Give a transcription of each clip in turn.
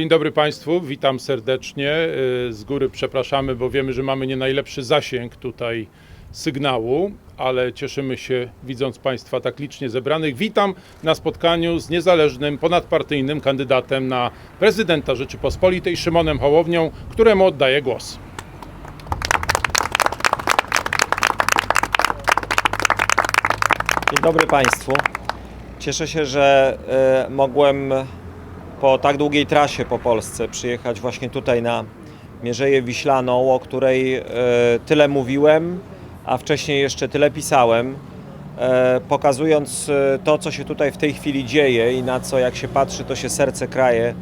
Dzień dobry Państwu, witam serdecznie. Y, Z góry przepraszamy, bo wiemy, że mamy nie najlepszy zasięg tutaj sygnału, ale cieszymy się widząc Państwa tak licznie zebranych. Witam na spotkaniu z niezależnym, ponadpartyjnym kandydatem na prezydenta Rzeczypospolitej Szymonem Hołownią, któremu oddaję głos. Dzień dobry Państwu. Cieszę się, że e, mogłem po tak długiej trasie po Polsce przyjechać właśnie tutaj na Mierzeję Wiślaną, o której e, tyle mówiłem, a wcześniej jeszcze tyle pisałem, e, pokazując e, to, co się tutaj w tej chwili dzieje i na co jak się patrzy, to się serce kraje.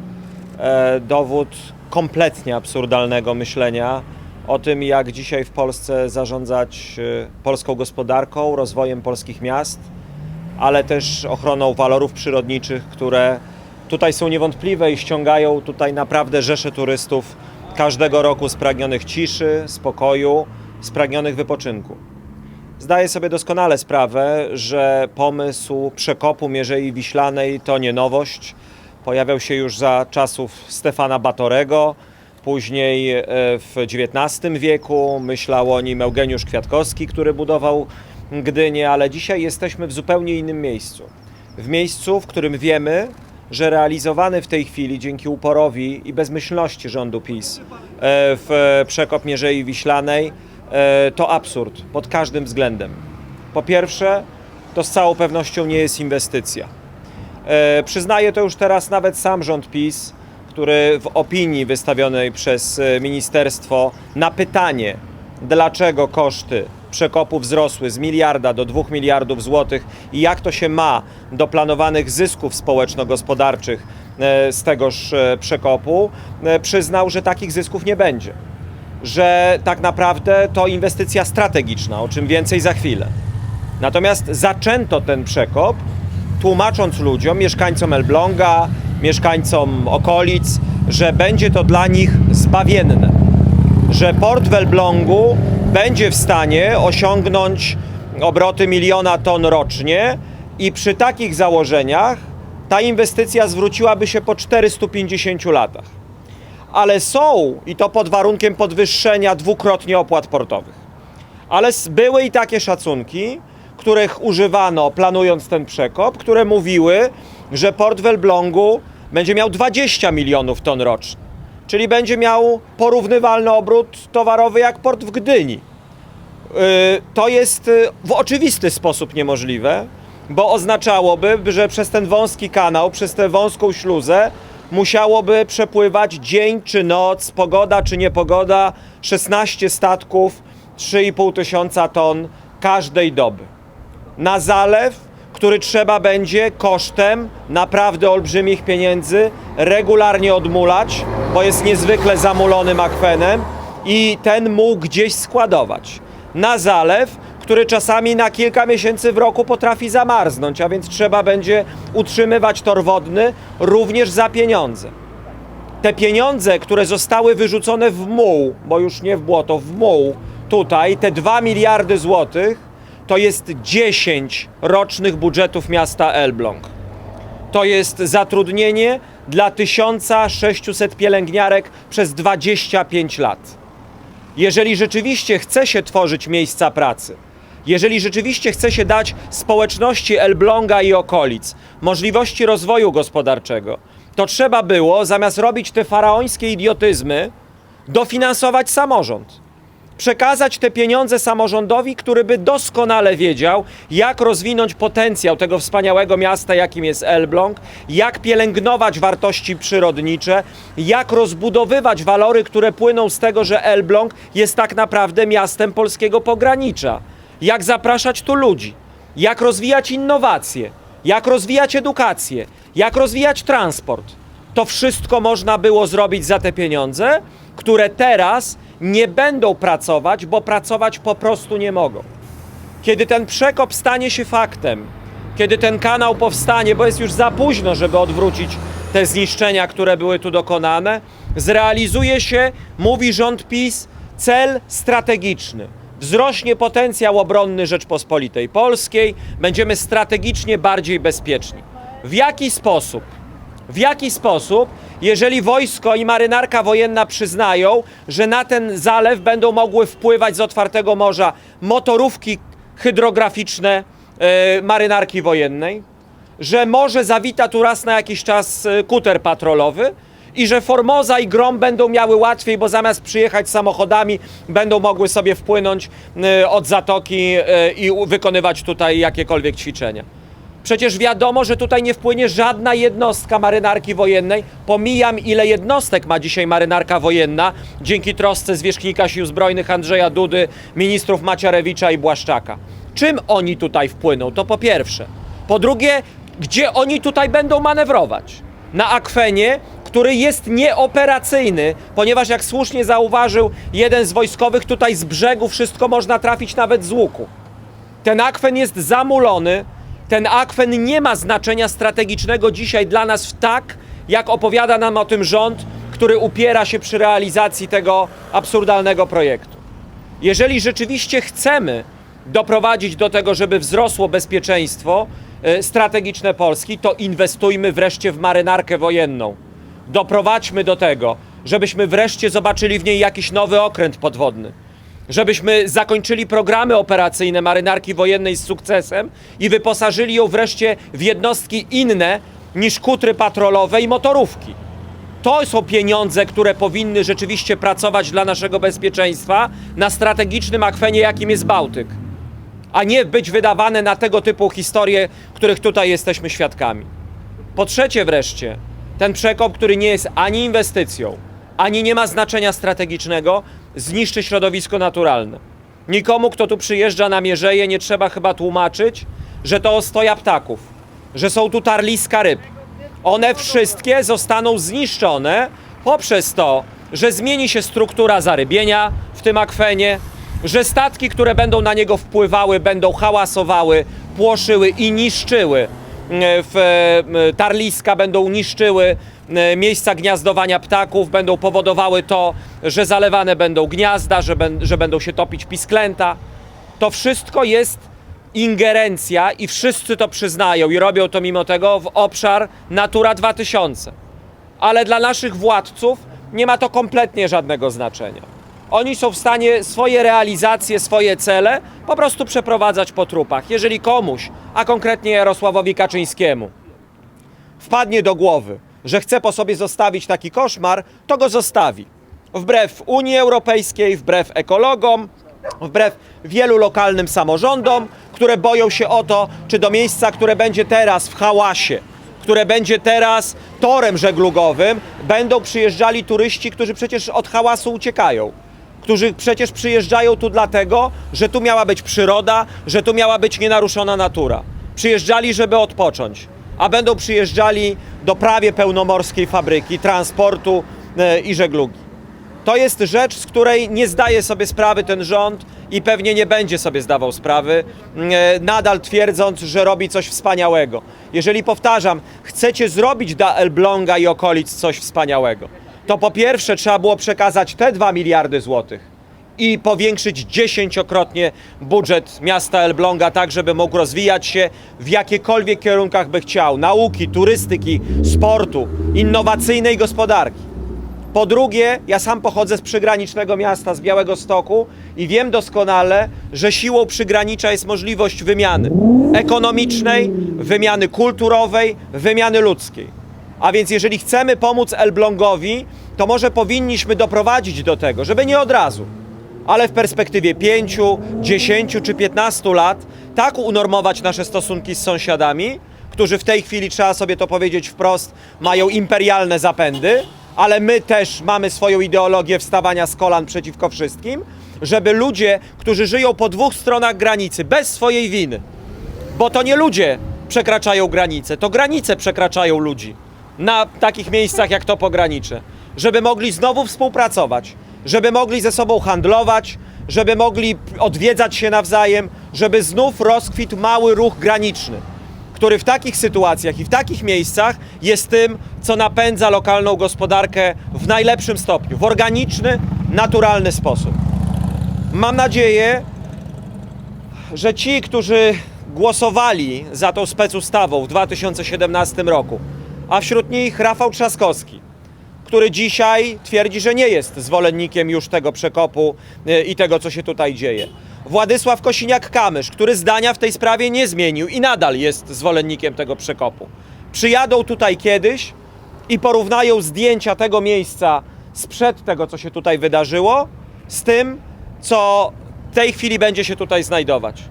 Dowód kompletnie absurdalnego myślenia o tym, jak dzisiaj w Polsce zarządzać polską gospodarką, rozwojem polskich miast, ale też ochroną walorów przyrodniczych, które tutaj są niewątpliwe i ściągają tutaj naprawdę rzesze turystów każdego roku spragnionych ciszy, spokoju, spragnionych wypoczynku. Zdaję sobie doskonale sprawę, że pomysł przekopu Mierzei Wiślanej to nie nowość. Pojawiał się już za czasów Stefana Batorego, później e, w XIX wieku. Myślał o nim Eugeniusz Kwiatkowski, który budował Gdynię, ale dzisiaj jesteśmy w zupełnie innym miejscu. W miejscu, w którym wiemy, że realizowany w tej chwili dzięki uporowi i bezmyślności rządu PiS e, w przekop Mierzei Wiślanej e, to absurd pod każdym względem. Po pierwsze, to z całą pewnością nie jest inwestycja. E, Przyznaje to już teraz nawet sam rząd PiS, który w opinii wystawionej przez ministerstwo na pytanie, dlaczego koszty przekopu wzrosły z miliarda do 2 miliardów złotych i jak to się ma do planowanych zysków społeczno-gospodarczych e, z tegoż e, przekopu, e, przyznał, że takich zysków nie będzie. Że tak naprawdę to inwestycja strategiczna, o czym więcej za chwilę. Natomiast zaczęto ten przekop, tłumacząc ludziom, mieszkańcom Elbląga, mieszkańcom okolic, że będzie to dla nich zbawienne. Że port w Elblągu będzie w stanie osiągnąć obroty miliona ton rocznie i przy takich założeniach ta inwestycja zwróciłaby się po 450 latach. Ale są, i to pod warunkiem podwyższenia dwukrotnie opłat portowych. Ale były i takie szacunki, których używano planując ten przekop, które mówiły, że port w Elblągu będzie miał 20 milionów ton rocznie. Czyli będzie miał porównywalny obrót towarowy jak port w Gdyni. Yy, To jest yy, w oczywisty sposób niemożliwe, bo oznaczałoby, że przez ten wąski kanał, przez tę wąską śluzę musiałoby przepływać dzień czy noc, pogoda czy niepogoda, 16 statków, 3,5 tysiąca ton każdej doby. Na zalew, który trzeba będzie kosztem naprawdę olbrzymich pieniędzy regularnie odmulać, bo jest niezwykle zamulonym akwenem i ten muł gdzieś składować. Na zalew, który czasami na kilka miesięcy w roku potrafi zamarznąć, a więc trzeba będzie utrzymywać tor wodny również za pieniądze. Te pieniądze, które zostały wyrzucone w muł, bo już nie w błoto, w muł, tutaj, te 2 miliardy złotych, to jest 10 rocznych budżetów miasta Elbląg. To jest zatrudnienie dla 1600 pielęgniarek przez 25 lat. Jeżeli rzeczywiście chce się tworzyć miejsca pracy, jeżeli rzeczywiście chce się dać społeczności Elbląga i okolic możliwości rozwoju gospodarczego, to trzeba było, zamiast robić te faraońskie idiotyzmy, dofinansować samorząd. Przekazać te pieniądze samorządowi, który by doskonale wiedział, jak rozwinąć potencjał tego wspaniałego miasta, jakim jest Elbląg, jak pielęgnować wartości przyrodnicze, jak rozbudowywać walory, które płyną z tego, że Elbląg jest tak naprawdę miastem polskiego pogranicza. Jak zapraszać tu ludzi, jak rozwijać innowacje, jak rozwijać edukację, jak rozwijać transport. To wszystko można było zrobić za te pieniądze, które teraz nie będą pracować, bo pracować po prostu nie mogą. Kiedy ten przekop stanie się faktem, kiedy ten kanał powstanie, bo jest już za późno, żeby odwrócić te zniszczenia, które były tu dokonane, zrealizuje się, mówi rząd PiS, cel strategiczny. Wzrośnie potencjał obronny Rzeczpospolitej Polskiej, będziemy strategicznie bardziej bezpieczni. W jaki sposób? W jaki sposób, jeżeli wojsko i marynarka wojenna przyznają, że na ten zalew będą mogły wpływać z otwartego morza motorówki hydrograficzne e, marynarki wojennej, że może zawita tu raz na jakiś czas e, kuter patrolowy i że Formoza i Grom będą miały łatwiej, bo zamiast przyjechać samochodami, będą mogły sobie wpłynąć e, od zatoki i wykonywać tutaj jakiekolwiek ćwiczenia. Przecież wiadomo, że tutaj nie wpłynie żadna jednostka marynarki wojennej. Pomijam, ile jednostek ma dzisiaj marynarka wojenna, dzięki trosce zwierzchnika Sił Zbrojnych Andrzeja Dudy, ministrów Maciarewicza i Błaszczaka. Czym oni tutaj wpłyną? To po pierwsze. Po drugie, gdzie oni tutaj będą manewrować? Na akwenie, który jest nieoperacyjny, ponieważ jak słusznie zauważył jeden z wojskowych, tutaj z brzegu wszystko można trafić nawet z łuku. Ten akwen jest zamulony. Ten akwen nie ma znaczenia strategicznego dzisiaj dla nas w tak, jak opowiada nam o tym rząd, który upiera się przy realizacji tego absurdalnego projektu. Jeżeli rzeczywiście chcemy doprowadzić do tego, żeby wzrosło bezpieczeństwo e, strategiczne Polski, to inwestujmy wreszcie w marynarkę wojenną. Doprowadźmy do tego, żebyśmy wreszcie zobaczyli w niej jakiś nowy okręt podwodny żebyśmy zakończyli programy operacyjne marynarki wojennej z sukcesem i wyposażyli ją wreszcie w jednostki inne niż kutry patrolowe i motorówki. To są pieniądze, które powinny rzeczywiście pracować dla naszego bezpieczeństwa na strategicznym akwenie, jakim jest Bałtyk, a nie być wydawane na tego typu historie, których tutaj jesteśmy świadkami. Po trzecie wreszcie, ten przekop, który nie jest ani inwestycją, ani nie ma znaczenia strategicznego, zniszczy środowisko naturalne. Nikomu, kto tu przyjeżdża na Mierzeję, nie trzeba chyba tłumaczyć, że to ostoja ptaków, że są tu tarliska ryb. One wszystkie zostaną zniszczone poprzez to, że zmieni się struktura zarybienia w tym akwenie, że statki, które będą na niego wpływały, będą hałasowały, płoszyły i niszczyły w e, tarliska, będą niszczyły e, miejsca gniazdowania ptaków, będą powodowały to, że zalewane będą gniazda, że, ben, że będą się topić pisklęta. To wszystko jest ingerencja i wszyscy to przyznają i robią to mimo tego w obszar Natura 2000. Ale dla naszych władców nie ma to kompletnie żadnego znaczenia. Oni są w stanie swoje realizacje, swoje cele po prostu przeprowadzać po trupach. Jeżeli komuś, a konkretnie Jarosławowi Kaczyńskiemu, wpadnie do głowy, że chce po sobie zostawić taki koszmar, to go zostawi. Wbrew Unii Europejskiej, wbrew ekologom, wbrew wielu lokalnym samorządom, które boją się o to, czy do miejsca, które będzie teraz w hałasie, które będzie teraz torem żeglugowym, będą przyjeżdżali turyści, którzy przecież od hałasu uciekają. Którzy przecież przyjeżdżają tu dlatego, że tu miała być przyroda, że tu miała być nienaruszona natura. Przyjeżdżali, żeby odpocząć, a będą przyjeżdżali do prawie pełnomorskiej fabryki transportu e, i żeglugi. To jest rzecz, z której nie zdaje sobie sprawy ten rząd i pewnie nie będzie sobie zdawał sprawy, e, nadal twierdząc, że robi coś wspaniałego. Jeżeli powtarzam, chcecie zrobić dla Elbląga i okolic coś wspaniałego, to po pierwsze trzeba było przekazać te 2 miliardy złotych i powiększyć dziesięciokrotnie budżet miasta Elbląga, tak żeby mógł rozwijać się w jakiekolwiek kierunkach by chciał nauki, turystyki, sportu, innowacyjnej gospodarki. Po drugie, ja sam pochodzę z przygranicznego miasta, z Białego Stoku i wiem doskonale, że siłą przygranicza jest możliwość wymiany ekonomicznej, wymiany kulturowej, wymiany ludzkiej. A więc jeżeli chcemy pomóc Elblągowi, to może powinniśmy doprowadzić do tego, żeby nie od razu, ale w perspektywie 5, 10 czy 15 lat tak unormować nasze stosunki z sąsiadami, którzy w tej chwili, trzeba sobie to powiedzieć wprost, mają imperialne zapędy, ale my też mamy swoją ideologię wstawania z kolan przeciwko wszystkim, żeby ludzie, którzy żyją po dwóch stronach granicy, bez swojej winy, bo to nie ludzie przekraczają granice, to granice przekraczają ludzi na takich miejscach jak to pogranicze, żeby mogli znowu współpracować, żeby mogli ze sobą handlować, żeby mogli odwiedzać się nawzajem, żeby znów rozkwitł mały ruch graniczny, który w takich sytuacjach i w takich miejscach jest tym, co napędza lokalną gospodarkę w najlepszym stopniu, w organiczny, naturalny sposób. Mam nadzieję, że ci, którzy głosowali za tą specustawą w 2017 roku, a wśród nich Rafał Trzaskowski, który dzisiaj twierdzi, że nie jest zwolennikiem już tego przekopu y, i tego, co się tutaj dzieje. Władysław Kosiniak-Kamysz, który zdania w tej sprawie nie zmienił i nadal jest zwolennikiem tego przekopu. Przyjadą tutaj kiedyś i porównają zdjęcia tego miejsca sprzed tego, co się tutaj wydarzyło, z tym, co w tej chwili będzie się tutaj znajdować.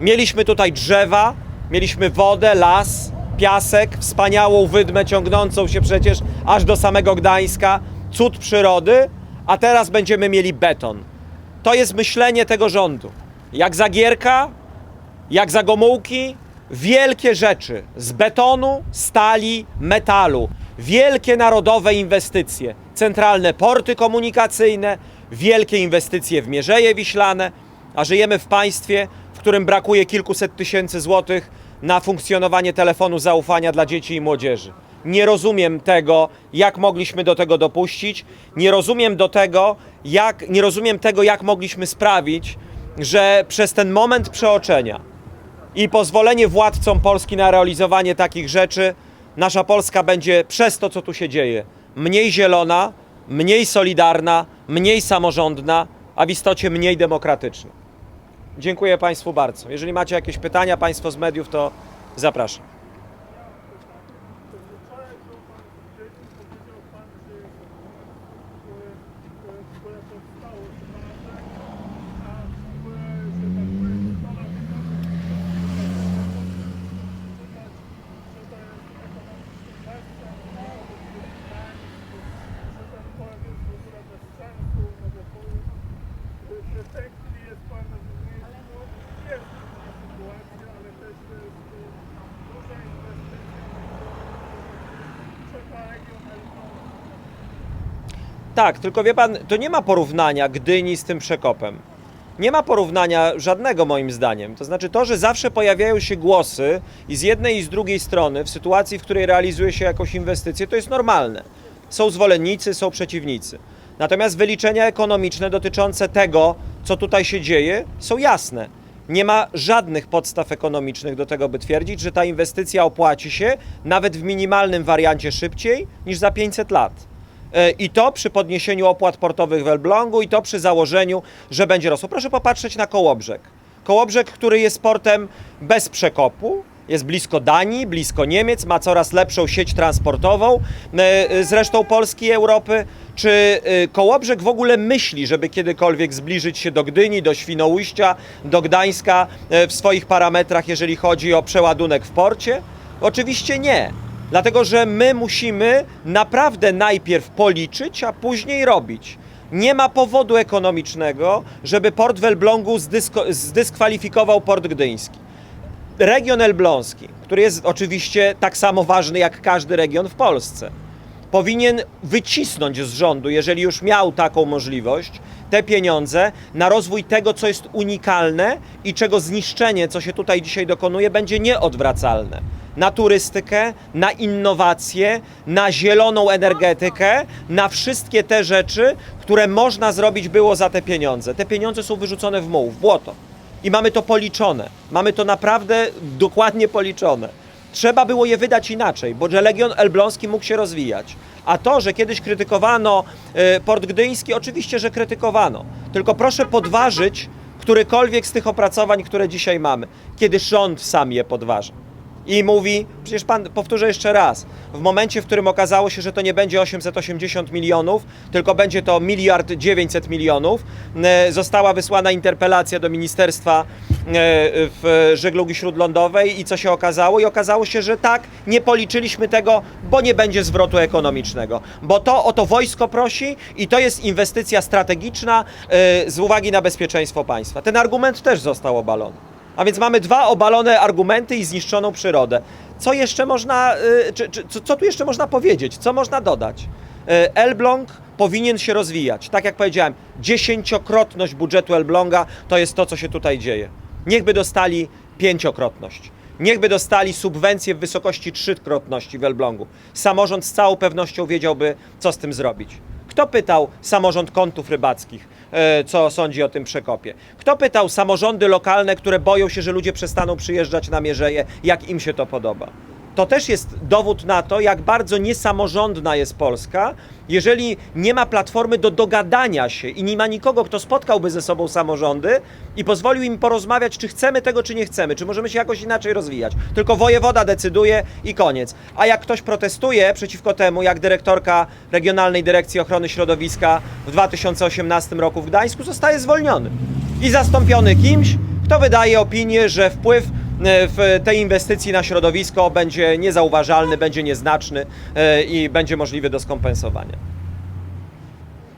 Mieliśmy tutaj drzewa, mieliśmy wodę, las, piasek, wspaniałą wydmę ciągnącą się przecież aż do samego Gdańska, cud przyrody, a teraz będziemy mieli beton. To jest myślenie tego rządu. Jak Zagierka, jak za Gomułki, wielkie rzeczy z betonu, stali, metalu, wielkie narodowe inwestycje, centralne porty komunikacyjne, wielkie inwestycje w Mierzeje Wiślane, a żyjemy w państwie, w którym brakuje kilkuset tysięcy złotych na funkcjonowanie telefonu zaufania dla dzieci i młodzieży. Nie rozumiem tego, jak mogliśmy do tego dopuścić. Nie rozumiem do tego, jak, nie rozumiem tego, jak mogliśmy sprawić, że przez ten moment przeoczenia i pozwolenie władcom Polski na realizowanie takich rzeczy, nasza Polska będzie przez to, co tu się dzieje, mniej zielona, mniej solidarna, mniej samorządna, a w istocie mniej demokratyczna. Dziękuję Państwu bardzo. Jeżeli macie jakieś pytania, Państwo z mediów, to zapraszam. które powstało w Marze, a które, że tak powiem, pana że to jest ekonomiczny bezsens, że ten pojazd jest w ogóle bez sensu, no bo po- że w tej chwili jest pewne zmniejszenie, no jest trudna sytuacja, ale też jest y, duża inwestycja, czeka region Elbląski. Tak, tylko wie pan, to nie ma porównania Gdyni z tym przekopem. Nie ma porównania żadnego moim zdaniem. To znaczy to, że zawsze pojawiają się głosy i z jednej i z drugiej strony w sytuacji, w której realizuje się jakąś inwestycję, to jest normalne. Są zwolennicy, są przeciwnicy. Natomiast wyliczenia ekonomiczne dotyczące tego, co tutaj się dzieje, są jasne. Nie ma żadnych podstaw ekonomicznych do tego, by twierdzić, że ta inwestycja opłaci się nawet w minimalnym wariancie szybciej niż za 500 lat. E, I to przy podniesieniu opłat portowych w Elblągu, i to przy założeniu, że będzie rosło. Proszę popatrzeć na Kołobrzeg. Kołobrzeg, który jest portem bez przekopu, jest blisko Danii, blisko Niemiec, ma coraz lepszą sieć transportową, e, e, zresztą Polski i Europy. Czy Kołobrzeg w ogóle myśli, żeby kiedykolwiek zbliżyć się do Gdyni, do Świnoujścia, do Gdańska w swoich parametrach, jeżeli chodzi o przeładunek w porcie? Oczywiście nie. Dlatego, że my musimy naprawdę najpierw policzyć, a później robić. Nie ma powodu ekonomicznego, żeby port w Elblągu zdyskwalifikował port gdyński. Region elbląski, który jest oczywiście tak samo ważny jak każdy region w Polsce, powinien wycisnąć z rządu, jeżeli już miał taką możliwość, te pieniądze na rozwój tego, co jest unikalne i czego zniszczenie, co się tutaj dzisiaj dokonuje, będzie nieodwracalne. Na turystykę, na innowacje, na zieloną energetykę, na wszystkie te rzeczy, które można zrobić było za te pieniądze. Te pieniądze są wyrzucone w muł, w błoto. I mamy to policzone. Mamy to naprawdę dokładnie policzone. Trzeba było je wydać inaczej, bo Legion Elbląski mógł się rozwijać. A to, że kiedyś krytykowano y, Port Gdyński, oczywiście, że krytykowano. Tylko proszę podważyć którykolwiek z tych opracowań, które dzisiaj mamy, kiedy rząd sam je podważa. I mówi, przecież pan, powtórzę jeszcze raz, w momencie, w którym okazało się, że to nie będzie 880 milionów, tylko będzie to miliard 900 milionów, e, została wysłana interpelacja do Ministerstwa e, w żeglugi śródlądowej i co się okazało? I okazało się, że tak, nie policzyliśmy tego, bo nie będzie zwrotu ekonomicznego. Bo to o to wojsko prosi i to jest inwestycja strategiczna e, z uwagi na bezpieczeństwo państwa. Ten argument też został obalony. A więc mamy dwa obalone argumenty i zniszczoną przyrodę. Co jeszcze można, y, czy, czy, co, tu jeszcze można powiedzieć? Co można dodać? Y, Elbląg powinien się rozwijać. Tak jak powiedziałem, dziesięciokrotność budżetu Elbląga to jest to, co się tutaj dzieje. Niechby dostali pięciokrotność. Niechby dostali subwencję w wysokości trzykrotności w Elblągu. Samorząd z całą pewnością wiedziałby, co z tym zrobić. Kto pytał samorząd kątów rybackich, e, co sądzi o tym przekopie? Kto pytał samorządy lokalne, które boją się, że ludzie przestaną przyjeżdżać na Mierzeję, jak im się to podoba? To też jest dowód na to, jak bardzo niesamorządna jest Polska, jeżeli nie ma platformy do dogadania się i nie ma nikogo, kto spotkałby ze sobą samorządy i pozwolił im porozmawiać, czy chcemy tego, czy nie chcemy, czy możemy się jakoś inaczej rozwijać. Tylko wojewoda decyduje i koniec. A jak ktoś protestuje przeciwko temu, jak dyrektorka Regionalnej Dyrekcji Ochrony Środowiska w 2018 roku w Gdańsku, zostaje zwolniony i zastąpiony kimś, kto wydaje opinię, że wpływ w tej inwestycji na środowisko będzie niezauważalny, będzie nieznaczny e, i będzie możliwy do skompensowania.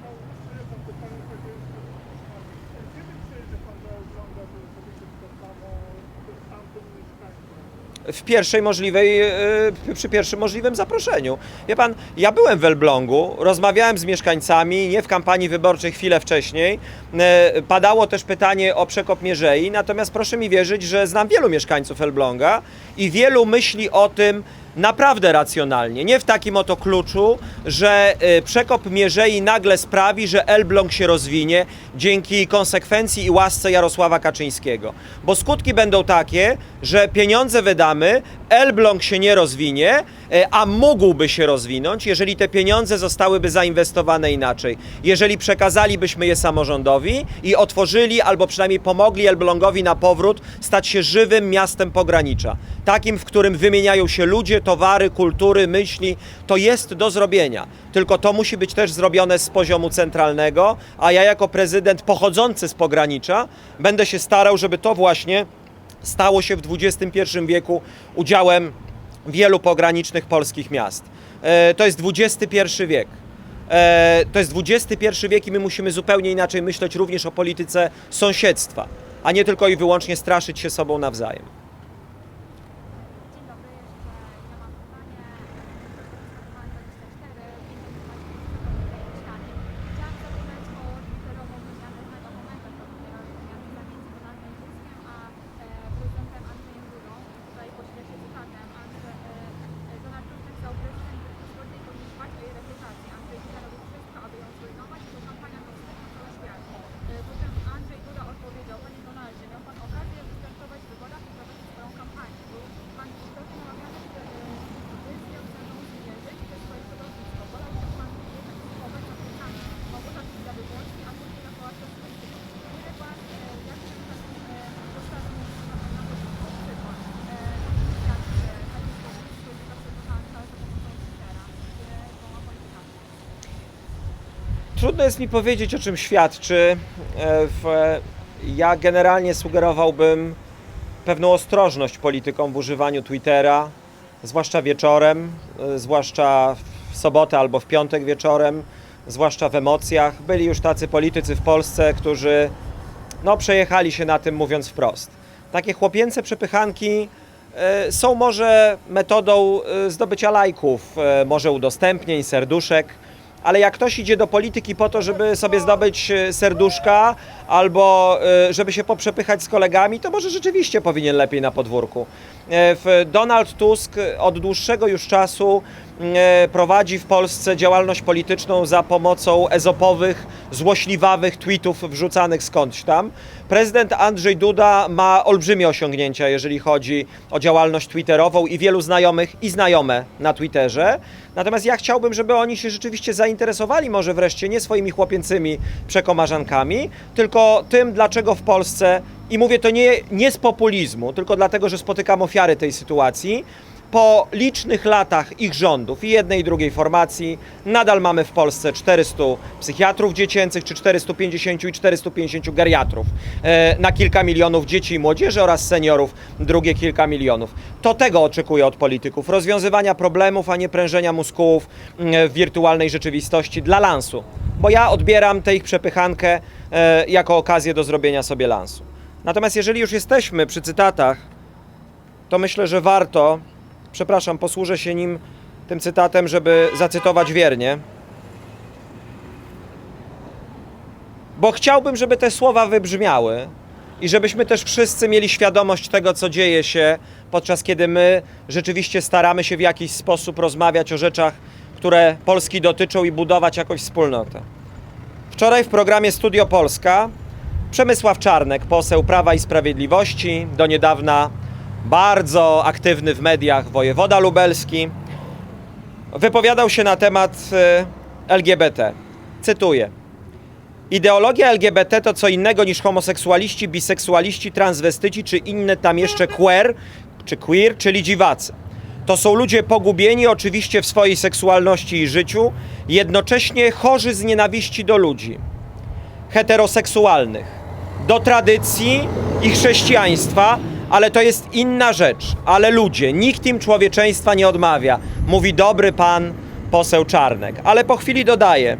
Mam pytanie takie jeszcze, kiedy przyjedzie pan do Elbląga, żeby powiedzieć to samo tym tamtym mieszkańcom? W pierwszej możliwej, e, przy pierwszym możliwym zaproszeniu. Wie pan, ja byłem w Elblągu, rozmawiałem z mieszkańcami, nie w kampanii wyborczej, chwilę wcześniej. E, Padało też pytanie o przekop Mierzei, natomiast proszę mi wierzyć, że znam wielu mieszkańców Elbląga i wielu myśli o tym naprawdę racjonalnie. Nie w takim oto kluczu, że e, przekop Mierzei nagle sprawi, że Elbląg się rozwinie dzięki konsekwencji i łasce Jarosława Kaczyńskiego. Bo skutki będą takie, że pieniądze wydamy, Elbląg się nie rozwinie, e, a mógłby się rozwinąć, jeżeli te pieniądze zostałyby zainwestowane inaczej. Jeżeli przekazalibyśmy je samorządowi i otworzyli albo przynajmniej pomogli Elblągowi na powrót stać się żywym miastem pogranicza. Takim, w którym wymieniają się ludzie, towary, kultury, myśli. To jest do zrobienia. Tylko to musi być też zrobione z poziomu centralnego, a ja jako prezydent pochodzący z pogranicza będę się starał, żeby to właśnie stało się w XXI wieku udziałem wielu pogranicznych polskich miast. E, To jest XXI wiek. E, To jest XXI wiek i my musimy zupełnie inaczej myśleć również o polityce sąsiedztwa, a nie tylko i wyłącznie straszyć się sobą nawzajem. Dzień dobry, jeszcze ja mam pytanie. Pan 24, Chciałam zapytać o twitterową wymianę tego momentu, to dopiero wymiany zamiędzy Donaldem Tuskiem a e, prezydentem Andrzejem Dudą. Tutaj poślę się cytatem. Andrze, e, e, Donald Tusk napisał, prezydent Rzeczypospolitej powinien dbać o jej reputację. Andrzej Duda robi wszystko, aby ją zrujnować i to kampania na wstęp na cały świat. E, Po czym Andrzej Duda odpowiedział, panie Donaldzie, miał pan okazję wystartować w wyborach i prowadzić swoją kampanię. Był pan istotnie namawiany, że e, decyzją chcą zmierzyć ze swoje środowisko. Wolał się pan jednak schować za plecami Małgorzata Kidawy-Błońskiej, a później na Pałacu Prezydenckim. Nie wie pan, e, jak się takim e, postawem na, na, na początku przykład. E, jak e, takie środowisko jest zawsze kochane za pomocą Twittera. Gdzie to ma kwalifikacje? Trudno jest mi powiedzieć, o czym świadczy. E, Ja generalnie sugerowałbym pewną ostrożność politykom w używaniu Twittera, zwłaszcza wieczorem, e, zwłaszcza w sobotę albo w piątek wieczorem, zwłaszcza w emocjach. Byli już tacy politycy w Polsce, którzy no, przejechali się na tym, mówiąc wprost. Takie chłopięce przepychanki e, są może metodą zdobycia lajków, może udostępnień, serduszek, ale jak ktoś idzie do polityki po to, żeby sobie zdobyć e, serduszka albo e, żeby się poprzepychać z kolegami, to może rzeczywiście powinien lepiej na podwórku. E, Donald Tusk od dłuższego już czasu e, prowadzi w Polsce działalność polityczną za pomocą ezopowych, złośliwawych tweetów wrzucanych skądś tam. Prezydent Andrzej Duda ma olbrzymie osiągnięcia, jeżeli chodzi o działalność twitterową i wielu znajomych i znajome na Twitterze. Natomiast ja chciałbym, żeby oni się rzeczywiście zainteresowali może wreszcie nie swoimi chłopięcymi przekomarzankami, tylko tym, dlaczego w Polsce, i mówię to nie, nie z populizmu, tylko dlatego, że spotykam ofiary tej sytuacji, po licznych latach ich rządów i jednej i drugiej formacji nadal mamy w Polsce 400 psychiatrów dziecięcych, czy 450 i 450 geriatrów e, na kilka milionów dzieci i młodzieży oraz seniorów drugie kilka milionów. To tego oczekuję od polityków. Rozwiązywania problemów, a nie prężenia muskułów mm, w wirtualnej rzeczywistości dla lansu. Bo ja odbieram tę ich przepychankę e, jako okazję do zrobienia sobie lansu. Natomiast jeżeli już jesteśmy przy cytatach, to myślę, że warto, przepraszam, posłużę się nim, tym cytatem, żeby zacytować wiernie. Bo chciałbym, żeby te słowa wybrzmiały i żebyśmy też wszyscy mieli świadomość tego, co dzieje się, podczas kiedy my rzeczywiście staramy się w jakiś sposób rozmawiać o rzeczach, które Polski dotyczą i budować jakąś wspólnotę. Wczoraj w programie Studio Polska Przemysław Czarnek, poseł Prawa i Sprawiedliwości, do niedawna bardzo aktywny w mediach wojewoda lubelski, wypowiadał się na temat e, LGBT. Cytuję. Ideologia LGBT to co innego niż homoseksualiści, biseksualiści, transwestyci czy inne tam jeszcze queer, czy queer, czyli dziwacy. To są ludzie pogubieni oczywiście w swojej seksualności i życiu, jednocześnie chorzy z nienawiści do ludzi heteroseksualnych, do tradycji i chrześcijaństwa, ale to jest inna rzecz. Ale ludzie, nikt im człowieczeństwa nie odmawia, mówi dobry pan poseł Czarnek. Ale po chwili dodaje,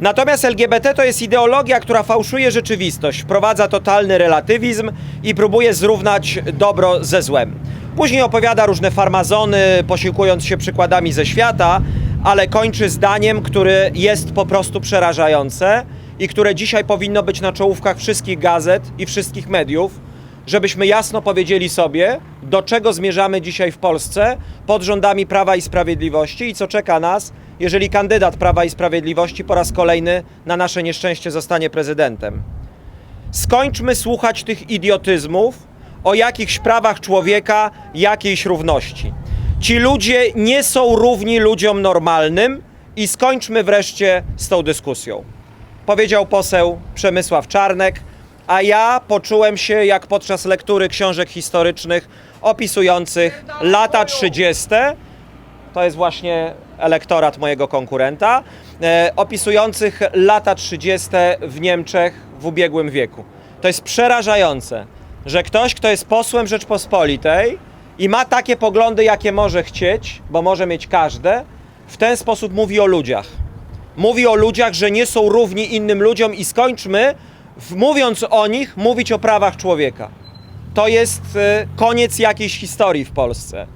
Natomiast LGBT to jest ideologia, która fałszuje rzeczywistość, wprowadza totalny relatywizm i próbuje zrównać dobro ze złem. Później opowiada różne farmazony, posiłkując się przykładami ze świata, ale kończy zdaniem, które jest po prostu przerażające i które dzisiaj powinno być na czołówkach wszystkich gazet i wszystkich mediów, żebyśmy jasno powiedzieli sobie, do czego zmierzamy dzisiaj w Polsce pod rządami Prawa i Sprawiedliwości i co czeka nas, jeżeli kandydat Prawa i Sprawiedliwości po raz kolejny na nasze nieszczęście zostanie prezydentem. Skończmy słuchać tych idiotyzmów o jakichś prawach człowieka, jakiejś równości. Ci ludzie nie są równi ludziom normalnym i skończmy wreszcie z tą dyskusją. Powiedział poseł Przemysław Czarnek, a ja poczułem się jak podczas lektury książek historycznych opisujących lata 30. To jest właśnie elektorat mojego konkurenta, e, opisujących lata 30. w Niemczech w ubiegłym wieku. To jest przerażające, że ktoś, kto jest posłem Rzeczpospolitej i ma takie poglądy, jakie może chcieć, bo może mieć każde, w ten sposób mówi o ludziach. Mówi o ludziach, że nie są równi innym ludziom i skończmy, mówiąc o nich, mówić o prawach człowieka. To jest e, koniec jakiejś historii w Polsce.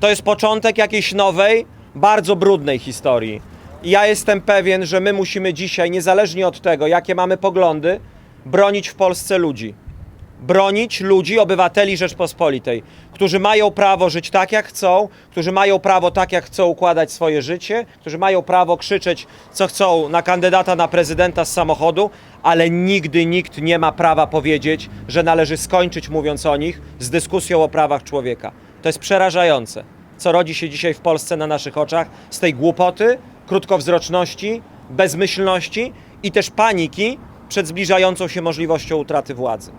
To jest początek jakiejś nowej, bardzo brudnej historii. I ja jestem pewien, że my musimy dzisiaj, niezależnie od tego, jakie mamy poglądy, bronić w Polsce ludzi. Bronić ludzi, obywateli Rzeczpospolitej, którzy mają prawo żyć tak, jak chcą, którzy mają prawo tak, jak chcą układać swoje życie, którzy mają prawo krzyczeć, co chcą na kandydata na prezydenta z samochodu, ale nigdy nikt nie ma prawa powiedzieć, że należy skończyć, mówiąc o nich, z dyskusją o prawach człowieka. To jest przerażające, co rodzi się dzisiaj w Polsce na naszych oczach z tej głupoty, krótkowzroczności, bezmyślności i też paniki przed zbliżającą się możliwością utraty władzy.